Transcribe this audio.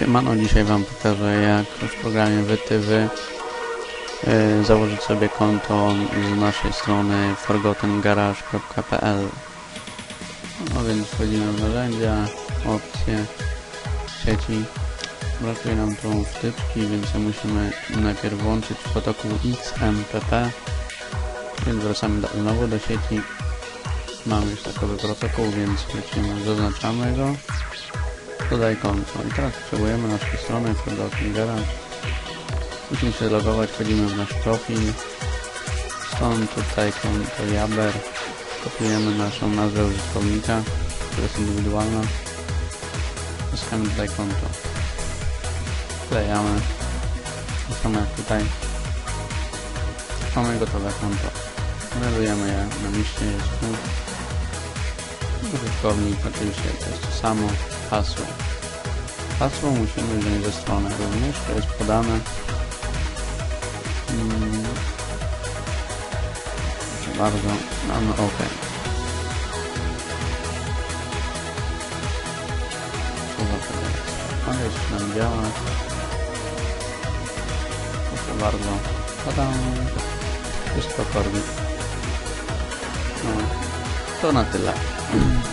Siemano, dzisiaj Wam pokażę jak w programie Wytywy yy, założyć sobie konto z naszej strony forgottengarage.pl No więc wchodzimy w narzędzia, opcje, sieci. Brakuje nam tu wtyczki, więc musimy najpierw włączyć protokół XMPP więc wracamy do, znowu do sieci. Mamy już takowy protokół, więc lecimy, zaznaczamy go dodaj konto i teraz potrzebujemy naszej strony Forgotten Garage musimy się logować, wchodzimy w nasz profil. Stąd tutaj konto Jaber. Kopiujemy naszą nazwę użytkownika która jest indywidualna. Wciskamy tutaj konto. Wklejamy. Tak samo jak tutaj. Mamy gotowe konto. Znajdujemy je na liście jest tu użytkownik oczywiście to jest to samo hasło hasło musimy wziąć ze strony również to jest podane mm. proszę bardzo mamy OK co za to jest ale już nam działa proszę bardzo Tadam. Wszystko korbi. No, to na tyle.